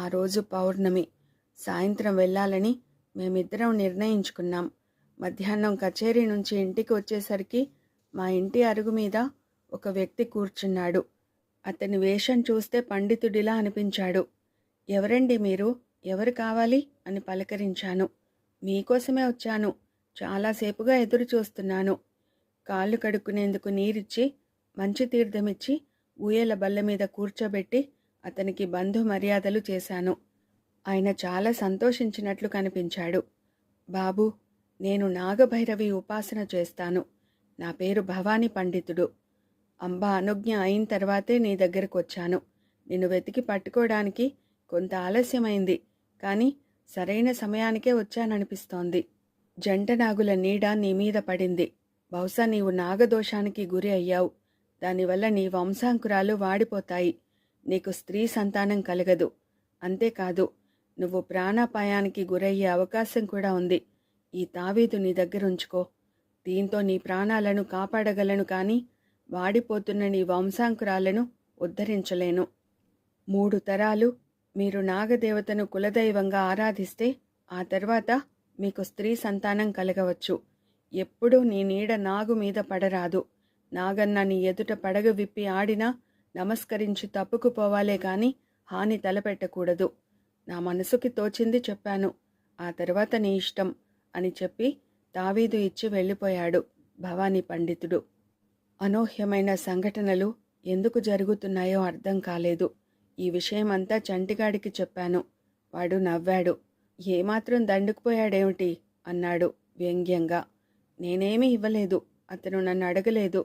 ఆ రోజు పౌర్ణమి. సాయంత్రం వెళ్ళాలని మేమిద్దరం నిర్ణయించుకున్నాం. మధ్యాహ్నం కచేరీ నుంచి ఇంటికి వచ్చేసరికి మా ఇంటి అరుగు మీద ఒక వ్యక్తి కూర్చున్నాడు. అతని వేషం చూస్తే పండితుడిలా అనిపించాడు. ఎవరండి మీరు? ఎవరు కావాలి? అని పలకరించాను. మీకోసమే వచ్చాను. చాలాసేపుగా ఎదురు చూస్తున్నాను. కాళ్ళు కడుక్కునేందుకు నీరిచ్చి మంచి తీర్థమిచ్చి ఊయల బల్ల మీద కూర్చోబెట్టి అతనికి బంధు మర్యాదలు చేశాను. ఆయన చాలా సంతోషించినట్లు కనిపించాడు. బాబు నేను నాగభైరవి ఉపాసన చేస్తాను. నా పేరు భవానీ పండితుడు. అంబ అనుజ్ఞ అయిన తర్వాతే నీ దగ్గరకు వచ్చాను నిన్ను వెతికి పట్టుకోవడానికి కొంత ఆలస్యమైంది కానీ సరైన సమయానికే వచ్చాననిపిస్తోంది. జంట నాగుల నీడ నీ మీద పడింది. బహుశా నీవు నాగదోషానికి గురి అయ్యావు. దానివల్ల నీ వంశాంకురాలు వాడిపోతాయి. నీకు స్త్రీ సంతానం కలగదు. అంతేకాదు నువ్వు ప్రాణాపాయానికి గురయ్యే అవకాశం కూడా ఉంది. ఈ తావీదు నీ దగ్గర ఉంచుకో. దీంతో నీ ప్రాణాలను కాపాడగలను కానీ వాడిపోతున్న నీ వంశాంకురాలను ఉద్ధరించలేను. మూడు తరాలు మీరు నాగదేవతను కులదైవంగా ఆరాధిస్తే ఆ తర్వాత మీకు స్త్రీ సంతానం కలగవచ్చు. ఎప్పుడూ నీ నీడ నాగు మీద పడరాదు. నాగన్న నీ ఎదుట పడగ విప్పి ఆడినా నమస్కరించి తప్పుకుపోవాలే కాని హాని తలపెట్టకూడదు. నా మనసుకి తోచింది చెప్పాను. ఆ తర్వాత నీ ఇష్టం అని చెప్పి తావీదు ఇచ్చి వెళ్ళిపోయాడు భవానీ పండితుడు. అనూహ్యమైన సంఘటనలు ఎందుకు జరుగుతున్నాయో అర్థం కాలేదు. ఈ విషయమంతా చంటిగాడికి చెప్పాను. వాడు నవ్వాడు. ఏమాత్రం దండుకుపోయాడేమిటి? అన్నాడు వ్యంగ్యంగా. నేనేమీ ఇవ్వలేదు. అతను నన్ను అడగలేదు.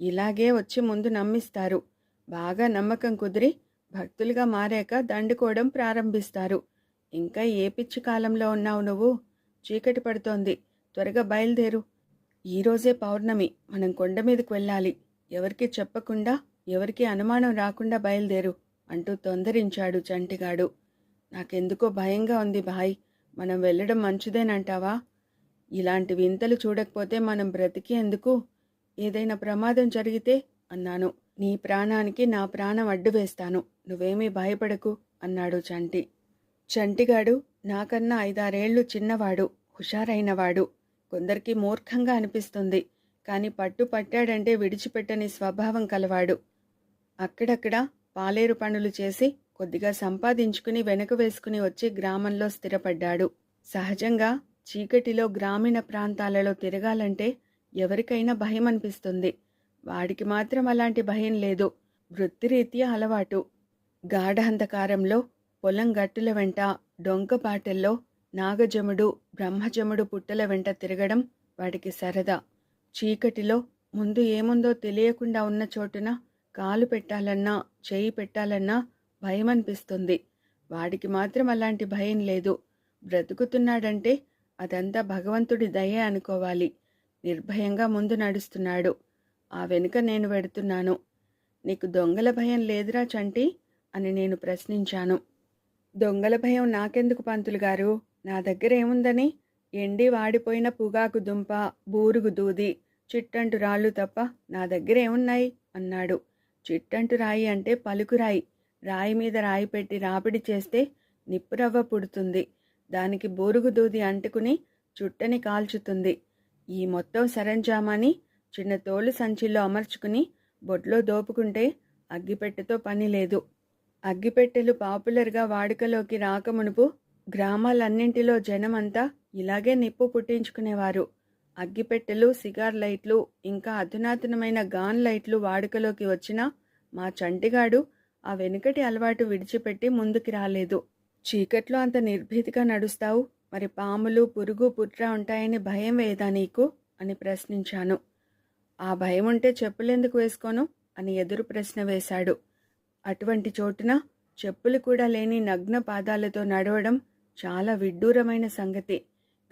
ఇలాగే వచ్చి ముందు నమ్మిస్తారు. బాగా నమ్మకం కుదిరి భక్తులుగా మారాక దండుకోవడం ప్రారంభిస్తారు. ఇంకా ఏ పిచ్చి కాలంలో ఉన్నావు నువ్వు? చీకటి పడుతోంది. త్వరగా బయలుదేరు. ఈరోజే పౌర్ణమి. మనం కొండ మీదకు వెళ్ళాలి. ఎవరికి చెప్పకుండా ఎవరికి అనుమానం రాకుండా బయలుదేరు అంటూ తొందరించాడు చంటిగాడు. నాకెందుకో భయంగా ఉంది భాయ్ మనం వెళ్ళడం మంచిదేనంటావా? ఇలాంటి వింతలు చూడకపోతే మనం బ్రతికి ఎందుకు? ఏదైనా ప్రమాదం జరిగితే అన్నాను. నీ ప్రాణానికి నా ప్రాణం అడ్డు వేస్తాను. నువ్వేమీ భయపడకు అన్నాడు చంటి. చంటిగాడు నాకన్నా ఐదారేళ్ళు చిన్నవాడు హుషారైనవాడు. కొందరికి మూర్ఖంగా అనిపిస్తుంది కాని పట్టు పట్టాడంటే విడిచిపెట్టని స్వభావం కలవాడు. అక్కడక్కడ పాలేరు పనులు చేసి కొద్దిగా సంపాదించుకుని వెనక వేసుకుని వచ్చి గ్రామంలో స్థిరపడ్డాడు. సహజంగా చీకటిలో గ్రామీణ ప్రాంతాలలో తిరగాలంటే ఎవరికైనా భయం అనిపిస్తుంది వాడికి మాత్రం అలాంటి భయం లేదు. వృత్తిరీత్యా అలవాటు. గాఢహంధకారంలో పొలం గట్టుల వెంట డొంకపాటల్లో నాగజముడు బ్రహ్మజముడు పుట్టల వెంట తిరగడం వాడికి సరదా. చీకటిలో ముందు ఏముందో తెలియకుండా ఉన్న చోటున కాలు పెట్టాలన్నా చేయి పెట్టాలన్నా భయం అనిపిస్తుంది వాడికి మాత్రం అలాంటి భయం లేదు. బ్రతుకుతున్నాడంటే అదంతా భగవంతుడి దయ అనుకోవాలి. నిర్భయంగా ముందు నడుస్తున్నాడు. ఆ వెనుక నేను వెడుతున్నాను. నీకు దొంగల భయం లేదురా చంటి? అని నేను ప్రశ్నించాను. దొంగల భయం నాకెందుకు పంతులు గారు? నా దగ్గర ఏముందని? ఎండి వాడిపోయిన పుగాకు దుంప బూరుగు దూది చిట్టంటు రాళ్ళు తప్ప నా దగ్గర ఏమున్నాయి? అన్నాడు. చిట్టంటు రాయి అంటే పలుకురాయి రాయి. మీద రాయి పెట్టి రాపిడి చేస్తే నిప్పురవ్వ పుడుతుంది. దానికి బూరుగు దూది అంటుకుని చుట్టని కాల్చుతుంది. ఈ మొత్తం సరంజామాని చిన్న తోలు సంచిలో అమర్చుకుని బొడ్లో దోపుకుంటే అగ్గిపెట్టెతో పని లేదు. అగ్గిపెట్టెలు పాపులర్గా వాడుకలోకి రాకమునుపు గ్రామాలన్నింటిలో జనమంతా ఇలాగే నిప్పు పుట్టించుకునేవారు. అగ్గిపెట్టెలు సిగార్ లైట్లు ఇంకా అధునాతనమైన గాన్ లైట్లు వాడుకలోకి వచ్చినా మా చంటిగాడు ఆ వెనుకటి అలవాటు విడిచిపెట్టి ముందుకి రాలేదు. చీకట్లో అంత నిర్భీతిగా నడుస్తావు మరి పాములు పురుగు పుట్ర ఉంటాయని భయం వేదా నీకు? అని ప్రశ్నించాను. ఆ భయం ఉంటే చెప్పులెందుకు వేసుకోను? అని ఎదురు ప్రశ్న వేశాడు. అటువంటి చోటున చెప్పులు కూడా లేని నగ్న పాదాలతో నడవడం చాలా విడ్డూరమైన సంగతి.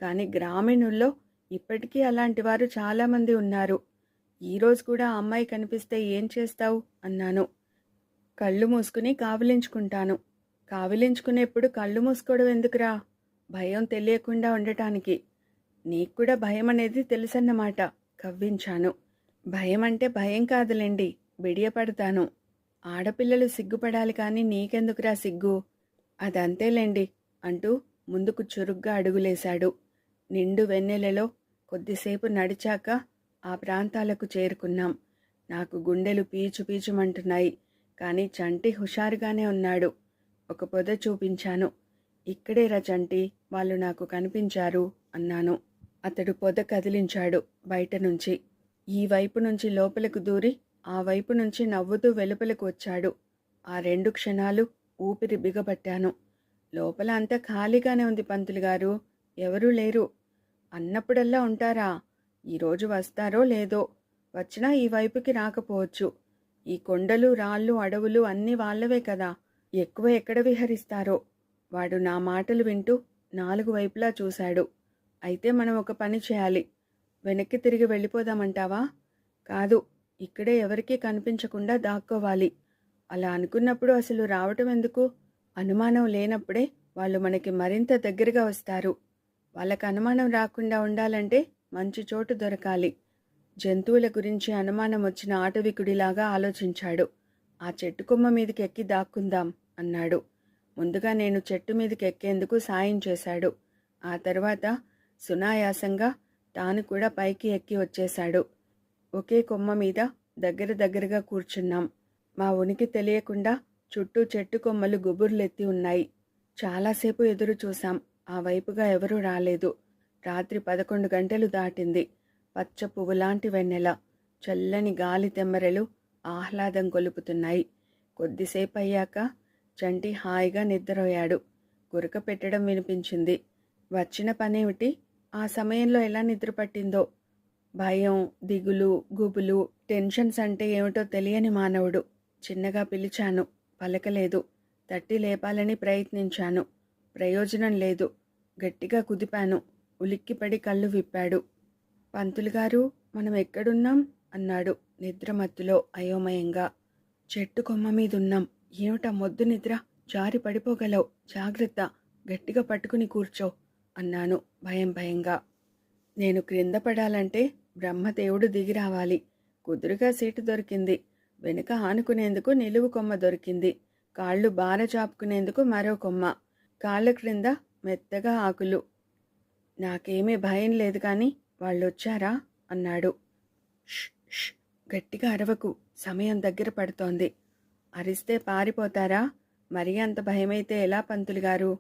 కానీ గ్రామీణుల్లో ఇప్పటికీ అలాంటి వారు చాలామంది ఉన్నారు. ఈరోజు కూడా అమ్మాయి కనిపిస్తే ఏం చేస్తావు? అన్నాను. కళ్ళు మూసుకుని కావిలించుకుంటాను. కావిలించుకునేప్పుడు కళ్ళు మూసుకోవడం ఎందుకురా? భయం తెలియకుండా ఉండటానికి. నీకు కూడా భయం అనేది తెలుసన్నమాట కవ్వించాను. భయం అంటే భయం కాదులేండి. బిడియపడతాను. ఆడపిల్లలు సిగ్గుపడాలి కానీ నీకెందుకురా సిగ్గు? అదంతేలేండి అంటూ ముందుకు చురుగ్గా అడుగులేశాడు. నిండు వెన్నెలలో కొద్దిసేపు నడిచాక ఆ ప్రాంతాలకు చేరుకున్నాం. నాకు గుండెలు పీచు పీచుమంటున్నాయి. కానీ చంటి హుషారుగానే ఉన్నాడు. ఒక పొద చూపించాను. ఇక్కడేరా చంటి వాళ్ళు నాకు కనిపించారు అన్నాను. అతడు పొద కదిలించాడు బయట నుంచి. ఈ వైపు నుంచి లోపలకు దూరి ఆ వైపు నుంచి నవ్వుతూ వెలుపలకు వచ్చాడు. ఆ రెండు క్షణాలు ఊపిరి బిగబట్టాను. లోపల అంతా ఖాళీగానే ఉంది పంతులు గారు. ఎవరూ లేరు. అన్నప్పుడల్లా ఉంటారా? ఈరోజు వస్తారో లేదో? వచ్చినా ఈ వైపుకి రాకపోవచ్చు. ఈ కొండలు రాళ్ళు అడవులు అన్నీ వాళ్ళవే కదా. ఎక్కువ ఎక్కడ విహరిస్తారో? వాడు నా మాటలు వింటూ నాలుగు వైపులా చూశాడు. అయితే మనం ఒక పని చేయాలి. వెనక్కి తిరిగి వెళ్ళిపోదామంటావా? కాదు ఇక్కడే ఎవరికీ కనిపించకుండా దాక్కోవాలి. అలా అనుకున్నప్పుడు అసలు రావటం ఎందుకు? అనుమానం లేనప్పుడే వాళ్ళు మనకి మరింత దగ్గరగా వస్తారు. వాళ్ళకి అనుమానం రాకుండా ఉండాలంటే మంచి చోటు దొరకాలి. జంతువుల గురించి అనుమానం వచ్చిన ఆటవికుడిలాగా ఆలోచించాడు. ఆ చెట్టు కొమ్మ మీదకి ఎక్కి దాక్కుందాం అన్నాడు. ముందుగా నేను చెట్టు మీదకి ఎక్కేందుకు సాయం చేశాడు. ఆ తర్వాత సునాయాసంగా తాను కూడా పైకి ఎక్కి వచ్చేశాడు. ఒకే కొమ్మ మీద దగ్గర దగ్గరగా కూర్చున్నాం. మా ఉనికి తెలియకుండా చుట్టూ చెట్టు కొమ్మలు గుబుర్లెత్తి ఉన్నాయి. చాలాసేపు ఎదురు చూశాం. ఆ వైపుగా ఎవరూ రాలేదు. రాత్రి పదకొండు గంటలు దాటింది. పచ్చ పువ్వులాంటి వెన్నెల చల్లని గాలి తెమ్మరెలు ఆహ్లాదం కొలుపుతున్నాయి కొద్దిసేపు అయ్యాక చంటి హాయిగా నిద్రపోయాడు. గురక పెట్టడం వినిపించింది. వచ్చిన పనేమిటి? ఆ సమయంలో ఎలా నిద్ర పట్టిందో? భయం దిగులు గుబులు టెన్షన్స్ అంటే ఏమిటో తెలియని మానవుడు. చిన్నగా పిలిచాను. పలకలేదు. తట్టి లేపాలని ప్రయత్నించాను. ప్రయోజనం లేదు. గట్టిగా కుదిపాను. ఉలిక్కిపడి కళ్ళు విప్పాడు. పంతులు గారు మనం ఎక్కడున్నాం? అన్నాడు నిద్రమత్తులో అయోమయంగా. చెట్టు కొమ్మ మీదున్నాం. ఏమిటా మొద్దు నిద్ర? జారి పడిపోగలవు. జాగ్రత్త. గట్టిగా పట్టుకుని కూర్చో. అన్నాను భయం భయంగా. నేను క్రింద పడాలంటే బ్రహ్మదేవుడు దిగి రావాలి. కుదురుగా సీటు దొరికింది. వెనుక ఆనుకునేందుకు నిలువు కొమ్మ దొరికింది. కాళ్ళు బార చాపుకునేందుకు మరో కొమ్మ. కాళ్ళ క్రింద మెత్తగా ఆకులు. నాకేమీ భయం లేదు కానీ వాళ్ళొచ్చారా? అన్నాడు. "ష్, ష్, గట్టిగా అరవకు. సమయం దగ్గర పడుతోంది. అరిస్తే పారిపోతారా? మరీ అంత భయమైతే ఎలా పంతులు గారు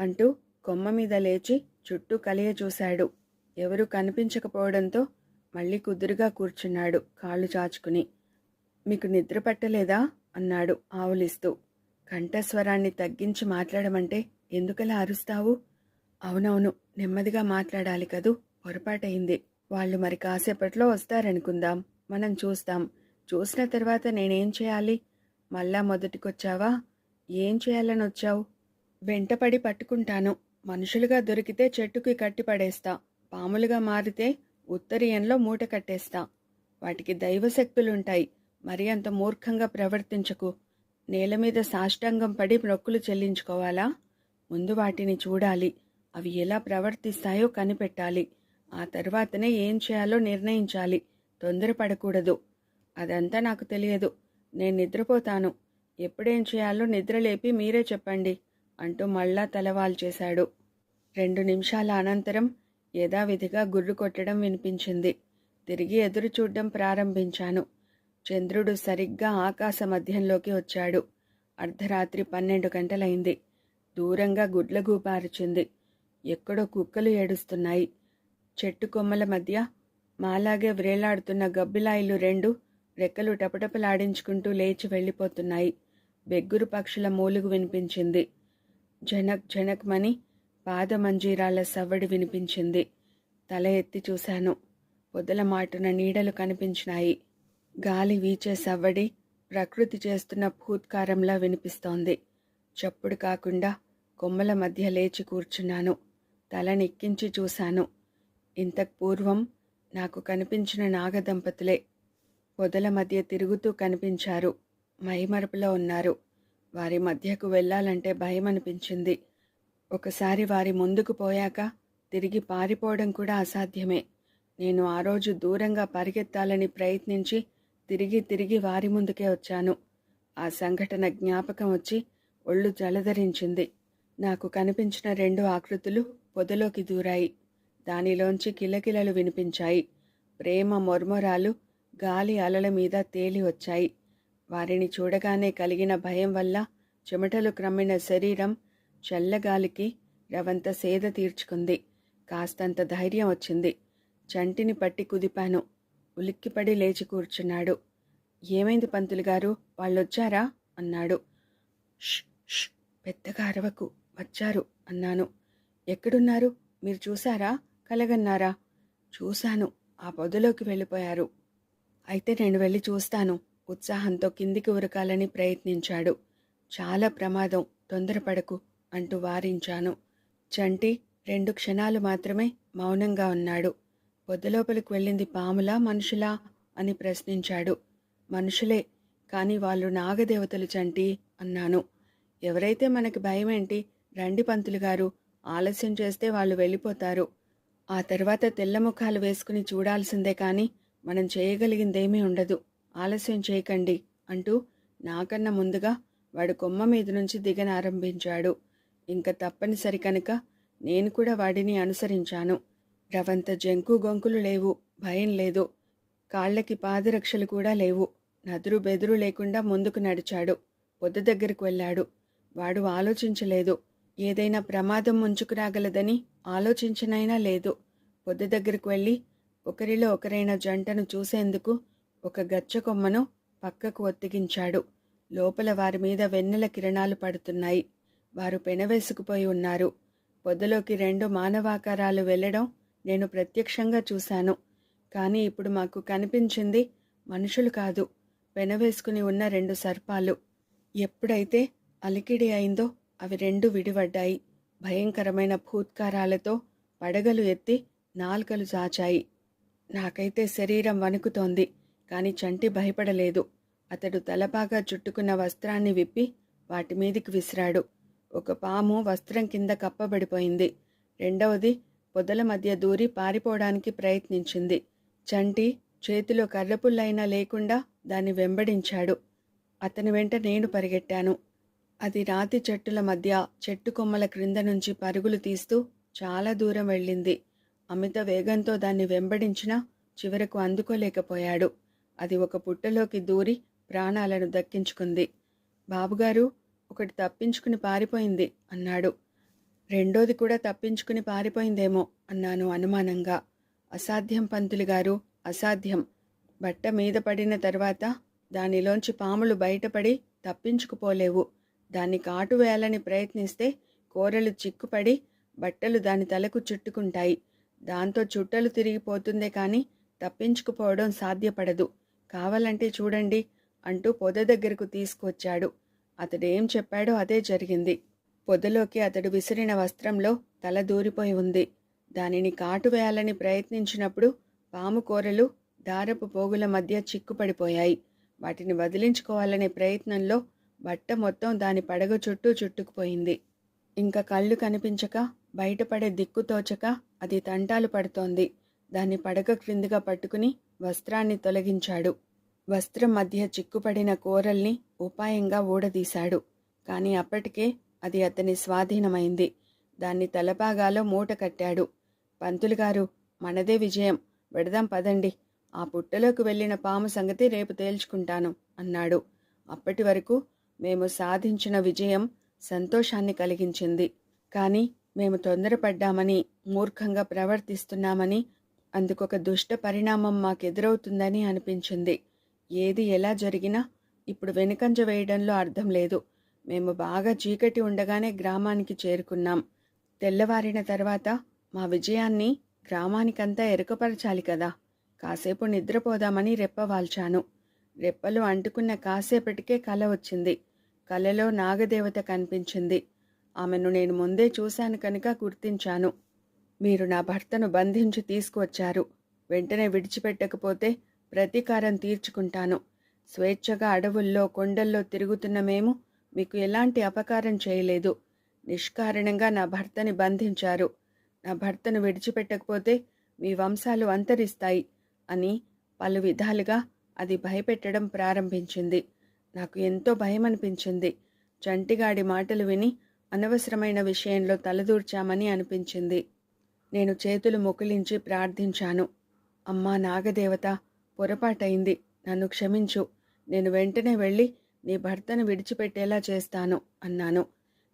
అంటూ కొమ్మ మీద లేచి చుట్టూ కలియ చూశాడు. ఎవరూ కనిపించకపోవడంతో మళ్ళీ కుదురుగా కూర్చున్నాడు కాళ్ళు చాచుకుని. మీకు నిద్ర పట్టలేదా? అన్నాడు ఆవులిస్తూ. కంఠస్వరాన్ని తగ్గించి మాట్లాడమంటే ఎందుకలా అరుస్తావు? అవునవును నెమ్మదిగా మాట్లాడాలి కదూ పొరపాటయింది. వాళ్ళు మరి కాసేపట్లో వస్తారనుకుందాం మనం చూస్తాం. చూసిన తర్వాత నేనేం చేయాలి? మళ్ళా మొదటికొచ్చావా? ఏం చేయాలని వచ్చావు వెంటపడి పట్టుకుంటాను. మనుషులుగా దొరికితే చెట్టుకి కట్టి పడేస్తా. పాములుగా మారితే ఉత్తరీయంలో మూట కట్టేస్తా. వాటికి దైవశక్తులుంటాయి మరి అంత మూర్ఖంగా ప్రవర్తించకు. నేల మీద సాష్టాంగం పడి మొక్కులు చెల్లించుకోవాలా? ముందు వాటిని చూడాలి. అవి ఎలా ప్రవర్తిస్తాయో కనిపెట్టాలి. ఆ తర్వాతనే ఏం చేయాలో నిర్ణయించాలి. తొందరపడకూడదు. అదంతా నాకు తెలియదు. నేను నిద్రపోతాను. ఎప్పుడేం చేయాలో నిద్రలేపి మీరే చెప్పండి. అంటూ మళ్ళా తలవాల్చేశాడు రెండు నిమిషాల అనంతరం యథావిధిగా గుర్రు కొట్టడం వినిపించింది. తిరిగి ఎదురు చూడ్డం ప్రారంభించాను. చంద్రుడు సరిగ్గా ఆకాశ మధ్యంలోకి వచ్చాడు. అర్ధరాత్రి పన్నెండు గంటలైంది. దూరంగా గుడ్లగూపారుచింది. ఎక్కడో కుక్కలు ఏడుస్తున్నాయి. చెట్టు కొమ్మల మధ్య మాలాగే వ్రేలాడుతున్న గబ్బిలాయిలు రెండు రెక్కలు టపటపలాడించుకుంటూ లేచి వెళ్ళిపోతున్నాయి. బెగ్గురు పక్షుల మూలుగు వినిపించింది. జనక్ జనక్మని పాదమంజీరాల సవ్వడి వినిపించింది. తల ఎత్తి చూశాను. పొదల మాటున నీడలు కనిపించినాయి. గాలి వీచే సవ్వడి ప్రకృతి చేస్తున్న భూత్కారంలా వినిపిస్తోంది. చప్పుడు కాకుండా కొమ్మల మధ్య లేచి కూర్చున్నాను. తల నెక్కించి చూశాను. ఇంతకు పూర్వం నాకు కనిపించిన నాగదంపతులే పొదల మధ్య తిరుగుతూ కనిపించారు. మైమరపులో ఉన్నారు. వారి మధ్యకు వెళ్ళాలంటే భయం అనిపించింది ఒకసారి వారి ముందుకు పోయాక తిరిగి పారిపోవడం కూడా అసాధ్యమే. నేను ఆ రోజు దూరంగా పరిగెత్తాలని ప్రయత్నించి తిరిగి తిరిగి వారి ముందుకే వచ్చాను. ఆ సంఘటన జ్ఞాపకం వచ్చి ఒళ్ళు జలధరించింది. నాకు కనిపించిన రెండు ఆకృతులు పొదలోకి దూరాయి. దానిలోంచి కిలకిలలు వినిపించాయి. ప్రేమ మొర్మొరాలు గాలి అలల మీద తేలి వచ్చాయి. వారిని చూడగానే కలిగిన భయం వల్ల చెమటలు క్రమ్మిన శరీరం చల్లగాలికి రవంత సేద తీర్చుకుంది. కాస్తంత ధైర్యం వచ్చింది. చంటిని పట్టి కుదిపాను. ఉలిక్కిపడి లేచి కూర్చున్నాడు. ఏమైంది పంతులు గారు? వాళ్ళొచ్చారా? అన్నాడు. "ష్, ష్, పెద్దగా అరవకు. వచ్చారు అన్నాను. ఎక్కడున్నారు? మీరు చూశారా? కలగన్నారా? చూశాను. ఆ పొదలోకి వెళ్ళిపోయారు. అయితే నేను వెళ్ళి చూస్తాను. ఉత్సాహంతో కిందికి ఉరకాలని ప్రయత్నించాడు. చాలా ప్రమాదం తొందరపడకు అంటూ వారించాను. చంటి రెండు క్షణాలు మాత్రమే మౌనంగా ఉన్నాడు. పొద్దులోపలికి వెళ్ళింది పాములా మనుషులా అని ప్రశ్నించాడు. మనుషులే కానీ వాళ్ళు నాగదేవతలు చంటి అన్నాను. ఎవరైతే మనకి భయమేంటి? రండి పంతులు గారు ఆలస్యం చేస్తే వాళ్ళు వెళ్ళిపోతారు. ఆ తర్వాత తెల్ల ముఖాలు వేసుకుని చూడాల్సిందే కానీ మనం చేయగలిగిందేమీ ఉండదు. ఆలస్యం చేయకండి అంటూ నాకన్నా ముందుగా వాడు కొమ్మ మీద నుంచి దిగనారంభించాడు. ఇంకా తప్పనిసరి కనుక నేను కూడా వాడిని అనుసరించాను. రవంత జంకు గొంకులు లేవు భయం లేదు. కాళ్ళకి పాదరక్షలు కూడా లేవు. నదురు బెదురు లేకుండా ముందుకు నడిచాడు. పొద్దు దగ్గరకు వెళ్ళాడు. వాడు ఆలోచించలేదు. ఏదైనా ప్రమాదం ముంచుకురాగలదని ఆలోచించనైనా లేదు. పొద్దు దగ్గరకు వెళ్ళి ఒకరిలో ఒకరైన జంటను చూసేందుకు ఒక గచ్చ కొమ్మను పక్కకు ఒత్తిగించాడు. లోపల వారి మీద వెన్నెల కిరణాలు పడుతున్నాయి. వారు పెనవేసుకుపోయి ఉన్నారు. పొదలోకి రెండు మానవాకారాలు వెళ్ళడం నేను ప్రత్యక్షంగా చూశాను. కానీ ఇప్పుడు మాకు కనిపించింది మనుషులు కాదు. పెనవేసుకుని ఉన్న రెండు సర్పాలు. ఎప్పుడైతే అలికిడి అయిందో అవి రెండు విడివడ్డాయి భయంకరమైన భూత్కారాలతో పడగలు ఎత్తి నాల్కలు చాచాయి నాకైతే శరీరం వణుకుతోంది. కాని చంటి భయపడలేదు. అతడు తలపాగా చుట్టుకున్న వస్త్రాన్ని విప్పి వాటి మీదికి విసిరాడు. ఒక పాము వస్త్రం కింద కప్పబడిపోయింది. రెండవది పొదల మధ్య దూరి పారిపోవడానికి ప్రయత్నించింది. చంటి చేతిలో కర్రపుల్లైనా లేకుండా దాన్ని వెంబడించాడు. అతని వెంట నేను పరిగెట్టాను. అది రాతి చెట్టుల మధ్య చెట్టు కొమ్మల క్రింద నుంచి పరుగులు తీస్తూ చాలా దూరం వెళ్ళింది. అమిత వేగంతో దాన్ని వెంబడించినా చివరకు అందుకోలేకపోయాడు. అది ఒక పుట్టలోకి దూరి ప్రాణాలను దక్కించుకుంది. బాబుగారు ఒకటి తప్పించుకుని పారిపోయింది అన్నాడు. రెండోది కూడా తప్పించుకుని పారిపోయిందేమో అన్నాను అనుమానంగా. అసాధ్యం పంతులు గారు అసాధ్యం. బట్ట మీద పడిన తర్వాత దానిలోంచి పాములు బయటపడి తప్పించుకుపోలేవు. దాన్ని కాటు వేయాలని ప్రయత్నిస్తే కూరలు చిక్కుపడి బట్టలు దాని తలకు చుట్టుకుంటాయి. దాంతో చుట్టలు తిరిగిపోతుందే కానీ తప్పించుకుపోవడం సాధ్యపడదు. కావాలంటే చూడండి అంటూ పొద దగ్గరకు తీసుకొచ్చాడు. అతడేం చెప్పాడో అదే జరిగింది. పొదలోకి అతడు విసిరిన వస్త్రంలో తల దూరిపోయి ఉంది. దానిని కాటు వేయాలని ప్రయత్నించినప్పుడు పాము కూరలు దారపు పోగుల మధ్య చిక్కుపడిపోయాయి. వాటిని వదిలించుకోవాలనే ప్రయత్నంలో బట్ట మొత్తం దాని పడగ చుట్టూ చుట్టుకుపోయింది. ఇంకా కళ్ళు కనిపించక బయటపడే దిక్కు తోచక అది తంటాలు పడుతోంది. దాన్ని పడగ క్రిందిగా పట్టుకుని వస్త్రాన్ని తొలగించాడు. వస్త్రం మధ్య చిక్కుపడిన కూరల్ని ఉపాయంగా ఊడదీశాడు. కానీ అప్పటికే అది అతని స్వాధీనమైంది. దాన్ని తలపాగాలో మూట కట్టాడు. పంతులుగారు మనదే విజయం. వెడదాం పదండి. ఆ పుట్టలోకి వెళ్ళిన పాము సంగతి రేపు తేల్చుకుంటాను అన్నాడు. అప్పటి వరకు మేము సాధించిన విజయం సంతోషాన్ని కలిగించింది. కానీ మేము తొందరపడ్డామని మూర్ఖంగా ప్రవర్తిస్తున్నామని అందుకొక దుష్ట పరిణామం మాకెదురవుతుందని అనిపించింది. ఏది ఎలా జరిగినా ఇప్పుడు వెనుకంజ వేయడంలో అర్థం లేదు. మేము బాగా చీకటి ఉండగానే గ్రామానికి చేరుకున్నాం. తెల్లవారిన తర్వాత మా విజయాన్ని గ్రామానికంతా ఎరుకపరచాలి కదా. కాసేపు నిద్రపోదామని రెప్పవాల్చాను రెప్పలు అంటుకున్న కాసేపటికే కల వచ్చింది. కలలో నాగదేవత కనిపించింది. ఆమెను నేను ముందే చూశాను కనుక గుర్తించాను. మీరు నా భర్తను బంధించి తీసుకువచ్చారు. వెంటనే విడిచిపెట్టకపోతే ప్రతీకారం తీర్చుకుంటాను. స్వేచ్ఛగా అడవుల్లో కొండల్లో తిరుగుతున్న మేము మీకు ఎలాంటి అపకారం చేయలేదు. నిష్కారణంగా నా భర్తని బంధించారు. నా భర్తను విడిచిపెట్టకపోతే మీ వంశాలు అంతరిస్తాయి అని పలు విధాలుగా అది భయపెట్టడం ప్రారంభించింది. నాకు ఎంతో భయం అనిపించింది చంటిగాడి మాటలు విని అనవసరమైన విషయంలో తలదూర్చామని అనిపించింది. నేను చేతులు మొకులించి ప్రార్థించాను. అమ్మా నాగదేవత పొరపాటైంది. నన్ను క్షమించు. నేను వెంటనే వెళ్ళి నీ భర్తను విడిచిపెట్టేలా చేస్తాను అన్నాను.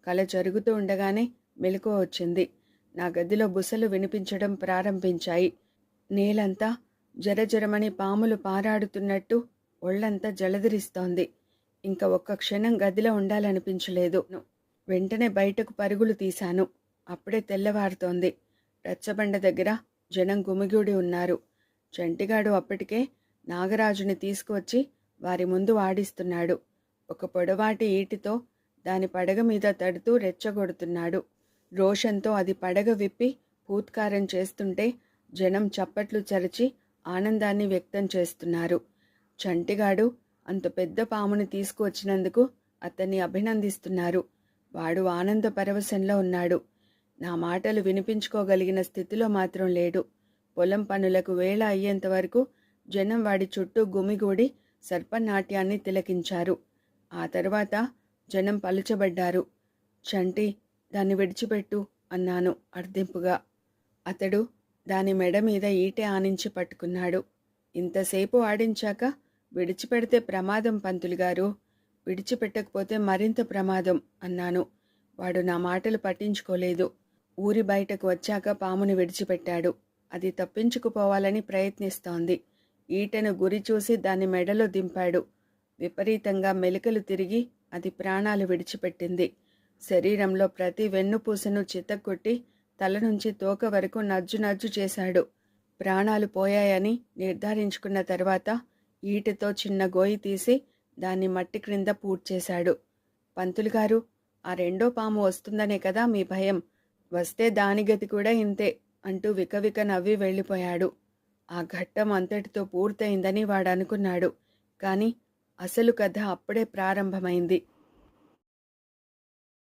కల జరుగుతూ ఉండగానే మెలకువ వచ్చింది. నా గదిలో బుసలు వినిపించడం ప్రారంభించాయి. నేలంతా జరజరమని పాములు పారాడుతున్నట్టు ఒళ్ళంతా జలధరిస్తోంది. ఇంకా ఒక్క క్షణం గదిలో ఉండాలనిపించలేదు. వెంటనే బయటకు పరుగులు తీశాను. అప్పుడే తెల్లవారుతోంది. రచ్చబండ దగ్గర జనం గుమిగూడి ఉన్నారు. చంటిగాడు అప్పటికే నాగరాజుని తీసుకువచ్చి వారి ముందు వాడిస్తున్నాడు. ఒక పొడవాటి ఈటితో దాని పడగ మీద తడుతూ రెచ్చగొడుతున్నాడు. రోషంతో అది పడగ విప్పి పూత్కారం చేస్తుంటే జనం చప్పట్లు చరిచి ఆనందాన్ని వ్యక్తం చేస్తున్నారు. చంటిగాడు అంత పెద్ద పాముని తీసుకువచ్చినందుకు అతన్ని అభినందిస్తున్నారు. వాడు ఆనంద పరవశంలో ఉన్నాడు. నా మాటలు వినిపించుకోగలిగిన స్థితిలో మాత్రం లేడు. పొలం పనులకు వేళ అయ్యేంత వరకు జనం వాడి చుట్టూ గుమిగూడి సర్పనాట్యాన్ని తిలకించారు. ఆ తర్వాత జనం పలుచబడ్డారు. చంటి దాన్ని విడిచిపెట్టు అన్నాను అర్ధింపుగా అతడు దాని మెడ మీద ఈటె ఆనించి పట్టుకున్నాడు. ఇంతసేపు ఆడించాక విడిచిపెడితే ప్రమాదం పంతులు గారు. విడిచిపెట్టకపోతే మరింత ప్రమాదం అన్నాను. వాడు నా మాటలు పట్టించుకోలేదు. ఊరి బయటకు వచ్చాక పాముని విడిచిపెట్టాడు. అది తప్పించుకుపోవాలని ప్రయత్నిస్తోంది. ఈటను గురి చూసి దాని మెడలో దింపాడు. విపరీతంగా మెలికలు తిరిగి అది ప్రాణాలు విడిచిపెట్టింది. శరీరంలో ప్రతి వెన్నుపూసను చిత్తకొట్టి తల నుంచి తోక వరకు నజ్జు నజ్జు చేశాడు. ప్రాణాలు పోయాయని నిర్ధారించుకున్న తర్వాత ఈటతో చిన్న గోయి తీసి దాన్ని మట్టి క్రింద పూడ్చేశాడు. పంతులుగారు ఆ రెండో పాము వస్తుందనే కదా మీ భయం. వస్తే దాని గతి కూడా ఇంతే అంటూ వికవిక నవ్వి వెళ్ళిపోయాడు. ఆ ఘట్టం అంతటితో పూర్తయిందని వాడు అనుకున్నాడు కానీ అసలు కథ అప్పుడే ప్రారంభమైంది.